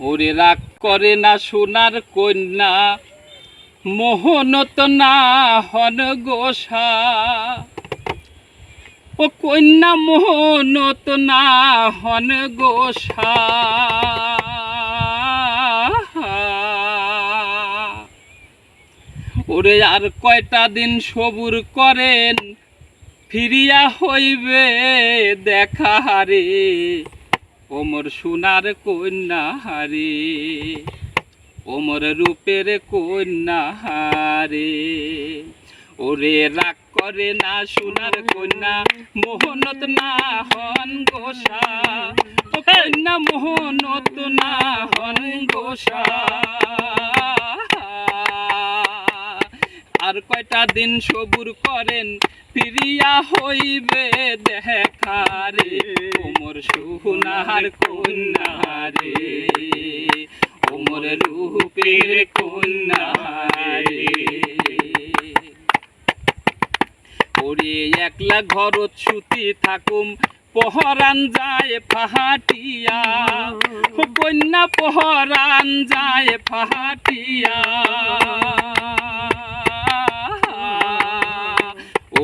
ওরে রাগ করে না সোনার কন্যা মোহনত না হন গোসা ও কন্যা মোহনত না হন গোসা ওরে আর কয়টা দিন সবুর করেন, ফিরিয়া হইবে দেখা হারে ওমর সোনার কন্যা হারে ওমর রূপের কন্যা হারে ওরে রাগ করে না সোনার কন্যা, মোহনত না হন গোসা। কন্যা, মোহনত না হন গোসা। আর কয়টা দিন সবুর করেন, ফিরিয়া হইবে দেখারে ওমর সোনার কন্যারে ওমর রূপের কন্যারে ওরে একলা ঘরত সুতি থাকুম, পহরান যায় ফাহাটিয়া। কন্যা, পহরান যায় ফাহাটিয়া।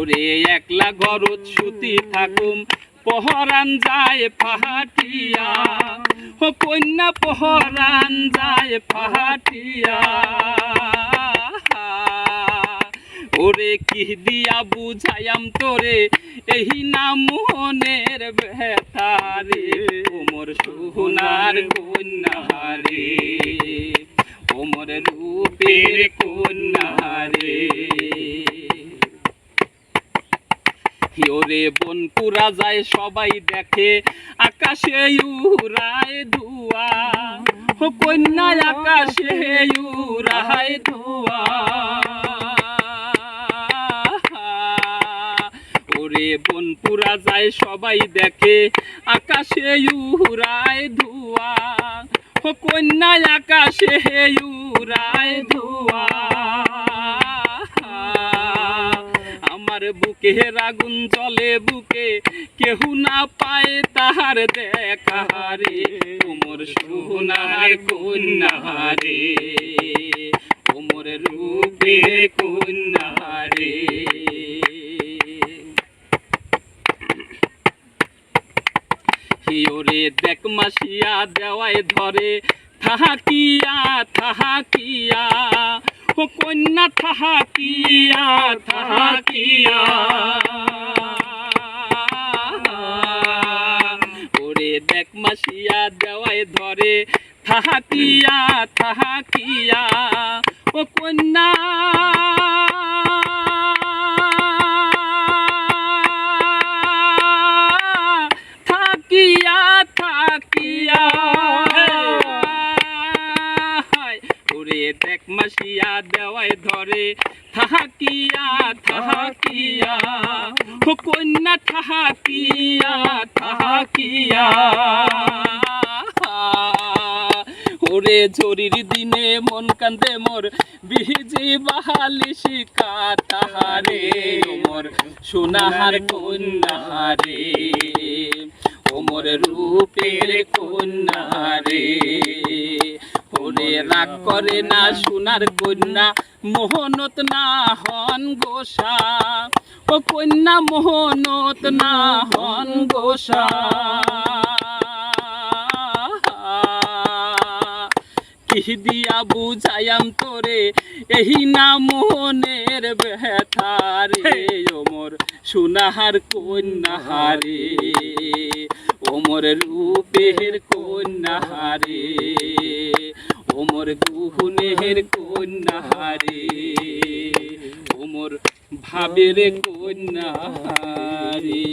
ওরে একলা ঘরত সুতি থাকুম, পহরান যায় ফাহাটিয়া ও কন্যা, পহরান যায় ফাহাটিয়া ওরে কি দিয়া বুঝাইয়াম তোরে, এই না মোহনের বেতারে ওমর সোনার কন্যারে ওমর রূপের কন্যারে ওরে বনপুরা যায়, সবাই দেখে। আকাশে উড়ায় ধুয়া। কন্যা আকাশে উড়ায় ধুয়া। ওরে বনপুরা যায়, সবাই দেখে। আকাশে উড়ায় ধুয়া। কন্যা আকাশে উড়ায় ধুয়া। আমার বুকে আগুন জলে বুকে, কেহু না পায় তাহার দেখারে ওমর সোনার কন্যারে ওমর রূপে কন্যারে হিওরে দেখ মাসিয়া দেওয়ায় ধরে থাহাকিয়া থাহাকিয়া কন্যা থাহাকিয়া থাহাকিয়া ওরে দেখ মাসিয়া দেওয়ায় ধরে। থাহাকিয়া থাহাকিয়া ও কন্যা। থাকিয়া থাকিয়া মাসিয়া দেওয়ায় ধরে, থাকিয়া থাকিয়া। কন্যা, থাকিয়া থাকিয়া। ওরে ঝরির দিনে মন কান্দে মোর, বিহিজি বাহালি শিকা তাহারে। মোর সোনাহার কন্যারে ওমর রূপের কন্যারে রাগ করে না সোনার কন্যা, মোহনত না হন গোসা। ও কন্যা, মোহনত না হন গোসা। কি দিয়া বুঝাইয়াম তোরে এই না মোহনের ব্যথারে ওমর সোনাহার কন্যাহারে ওমর রূপের কন্যাহারে ওমর গুহনের কন্যাহারে। ওমর ভাবের কন্যাহারে।